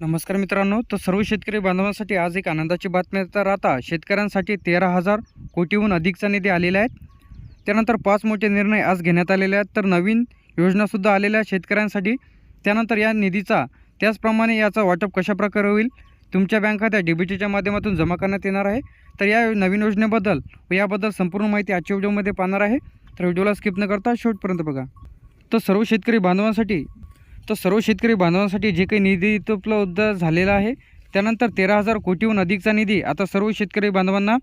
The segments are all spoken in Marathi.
नमस्कार मित्रांनो तर सर्व शेतकरी बांधवांसाठी आज एक आनंदाची बातमी तर आता शेतकऱ्यांसाठी तेरा हजार कोटीहून अधिकचा निधी आलेला आहे. त्यानंतर पाच मोठे निर्णय आज घेण्यात आलेले आहेत. तर नवीन योजनासुद्धा आलेल्या आहेत शेतकऱ्यांसाठी त्यानंतर या निधीचा त्याचप्रमाणे याचा वाटप कशाप्रकारे होईल तुमच्या बँक खात्या डी माध्यमातून जमा करण्यात येणार आहे. तर या नवीन योजनेबद्दल व याबद्दल संपूर्ण माहिती आजच्या व्हिडिओमध्ये पाहणार आहे. तर व्हिडिओला स्किप न करता शेवटपर्यंत बघा. तर सर्व शेतकरी बांधवांसाठी तर सर्व शेतकरी बांधवांसाठी जे काही निधी उपलब्ध झालेला आहे त्यानंतर तेरा हजार कोटीहून अधिकचा निधी आता सर्व शेतकरी बांधवांना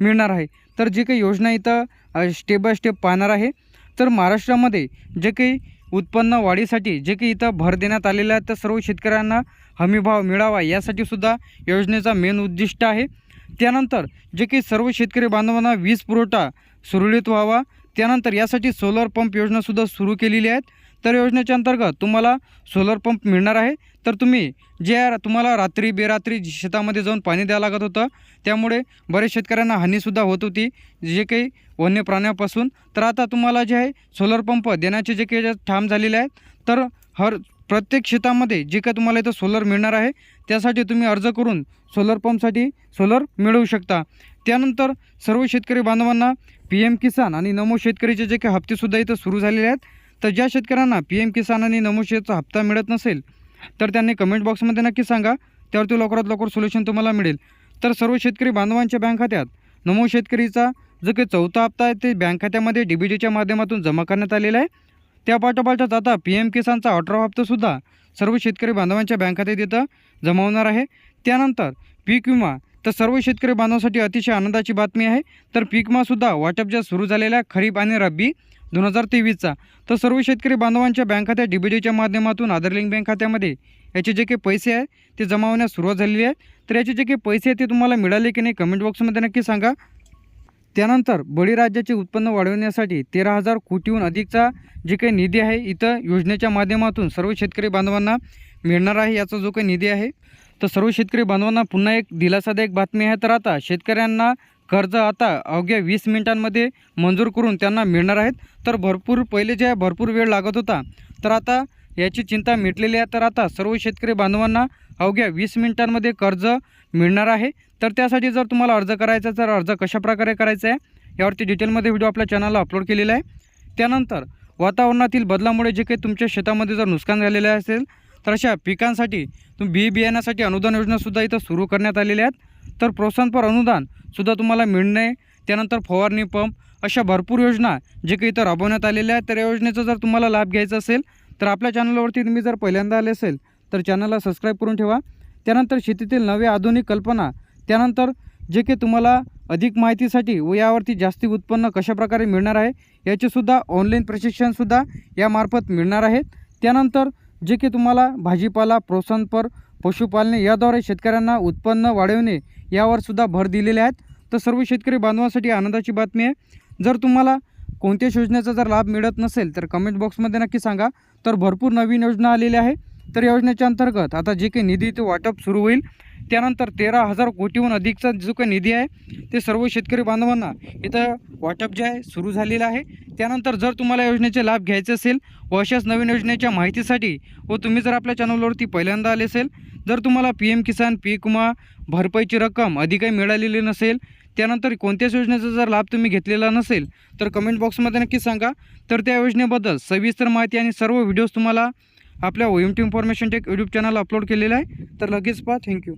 मिळणार आहे. तर जे काही योजना इथं स्टेप बाय स्टेप पाहणार आहे. तर महाराष्ट्रामध्ये जे काही उत्पन्न वाढीसाठी जे काही इथं भर देण्यात आलेलं आहे तर सर्व शेतकऱ्यांना हमीभाव मिळावा यासाठी सुद्धा योजनेचा मेन उद्दिष्ट आहे. त्यानंतर जे काही सर्व शेतकरी बांधवांना वीज पुरवठा सुरळीत व्हावा त्यानंतर यासाठी सोलर पंप योजनासुद्धा सुरू केलेली आहेत. तर योजनेच्या अंतर्गत तुम्हाला सोलर पंप मिळणार आहे. तर तुम्ही जे तुम्हाला रात्री बेरात्री शेतामध्ये जाऊन पाणी द्यावं लागत होतं त्यामुळे बरेच शेतकऱ्यांना हानीसुद्धा होत होती. जे काही वन्य प्राण्यापासून तर आता तुम्हाला जे आहे सोलर पंप देण्याचे जे काही ठाम झालेले आहेत तर हर प्रत्येक शेतामध्ये जे काही तुम्हाला इथं सोलर मिळणार आहे त्यासाठी तुम्ही अर्ज करून सोलर पंपसाठी सोलर मिळवू शकता. त्यानंतर सर्व शेतकरी बांधवांना पी एम किसान आणि नमो शेतकरीचे जे काही हप्तेसुद्धा इथं सुरू झालेले आहेत तर ज्या शेतकऱ्यांना पी एम किसान आणि नमो शेतचा हप्ता मिळत नसेल तर त्यांनी कमेंट बॉक्समध्ये नक्की सांगा. त्यावरती लवकरात लवकर सोल्युशन तुम्हाला मिळेल. तर सर्व शेतकरी बांधवांच्या बँक खात्यात नमो शेतकरीचा जो काही चौथा हप्ता आहे ते बँक खात्यामध्ये डी बी टीच्या माध्यमातून जमा करण्यात आलेला आहे. त्या पाठोपाठच आता पी एम किसानचा अठरा हप्तासुद्धा सर्व शेतकरी बांधवांच्या बँक खात्यात इथं जमा होणार आहे. त्यानंतर पीक विमा तर सर्व शेतकरी बांधवांसाठी अतिशय आनंदाची बातमी आहे. तर पीक विमासुद्धा वाटप ज्या सुरू झालेल्या खरीप आणि रब्बी दोन हजार तेवीसचा. तर सर्व शेतकरी बांधवांच्या बँक खात्यात डीबीडीच्या माध्यमातून आधार माध्यमातून बँक खात्यामध्ये याचे जे काही पैसे आहे ते जमा होण्यास सुरुवात झालेली आहे. तर याचे जे काही पैसे आहेत ते तुम्हाला मिळाले की नाही कमेंट बॉक्समध्ये नक्की सांगा. त्यानंतर बळीराज्याचे उत्पन्न वाढवण्यासाठी तेरा हजार कोटीहून अधिकचा जे काही निधी आहे इथं योजनेच्या माध्यमातून सर्व शेतकरी बांधवांना मिळणार आहे याचा जो काही निधी आहे. तर सर्व शेतकरी बांधवांना पुन्हा एक दिलासादायक बातमी आहे. तर आता शेतकऱ्यांना कर्ज आता अवघ्या वीस मिनिटांमध्ये मंजूर करून त्यांना मिळणार आहेत. तर भरपूर पहिले जे आहे भरपूर वेळ लागत होता. तर आता याची चिंता मिटलेली आहे. तर आता सर्व शेतकरी बांधवांना अवघ्या वीस मिनिटांमध्ये कर्ज मिळणार आहे. तर त्यासाठी जर तुम्हाला अर्ज करायचा तर अर्ज कशाप्रकारे करायचा आहे यावरती डिटेलमध्ये व्हिडिओ आपल्या चॅनलला अपलोड केलेला आहे. त्यानंतर वातावरणातील बदलामुळे जे काही तुमच्या शेतामध्ये जर नुकसान झालेलं असेल तर अशा पिकांसाठी तुम्ही बी बियाण्यासाठी अनुदान योजनासुद्धा इथं सुरू करण्यात आलेल्या आहेत. तर प्रोत्साहनपर अनुदानसुद्धा तुम्हाला मिळणे त्यानंतर फवारणी पंप अशा भरपूर योजना जे काही इथं राबवण्यात आलेल्या आहेत. तर या योजनेचा जर तुम्हाला लाभ घ्यायचा असेल तर आपल्या चॅनलवरती तुम्ही जर पहिल्यांदा आले असेल तर चॅनलला सबस्क्राईब करून ठेवा. त्यानंतर शेतीतील नव्या आधुनिक कल्पना त्यानंतर जे काही तुम्हाला अधिक माहितीसाठी व यावरती जास्ती उत्पन्न कशाप्रकारे मिळणार आहे याचेसुद्धा ऑनलाईन प्रशिक्षणसुद्धा यामार्फत मिळणार आहेत. त्यानंतर जे की तुम्हाला भाजीपाला प्रोत्साहनपर पशुपालने याद्वारे शेतकऱ्यांना उत्पन्न वाढवणे यावर सुद्धा भर दिलेले आहेत. तर सर्व शेतकरी बांधवांसाठी आनंदाची बातमी आहे. जर तुम्हाला कोणत्याच योजनेचा जर लाभ मिळत नसेल तर कमेंट बॉक्समध्ये नक्की सांगा. तर भरपूर नवीन योजना आलेल्या आहे. तर योजनेच्या अंतर्गत आता जे काही निधी ते वाटप सुरू होईल. त्यानंतर तेरा हजार कोटीहून अधिकचा जो काही निधी आहे ते सर्व शेतकरी बांधवांना इथं वाटप जे आहे सुरू झालेलं आहे. त्यानंतर जर तुम्हाला योजनेचे लाभ घ्यायचे असेल व अशाच नवीन योजनेच्या माहितीसाठी व तुम्ही जर आपल्या चॅनलवरती पहिल्यांदा आले असेल जर तुम्हाला पी एम किसान पीक विमा भरपाईची रक्कम आधी काही मिळालेली नसेल त्यानंतर कोणत्याच योजनेचा जर लाभ तुम्ही घेतलेला नसेल तर कमेंट बॉक्समध्ये नक्की सांगा. तर त्या योजनेबद्दल सविस्तर माहिती आणि सर्व व्हिडिओज तुम्हाला आपल्या O M T information tech YouTube channel upload केलेलं आहे. तर लगेच पहा. थँक्यू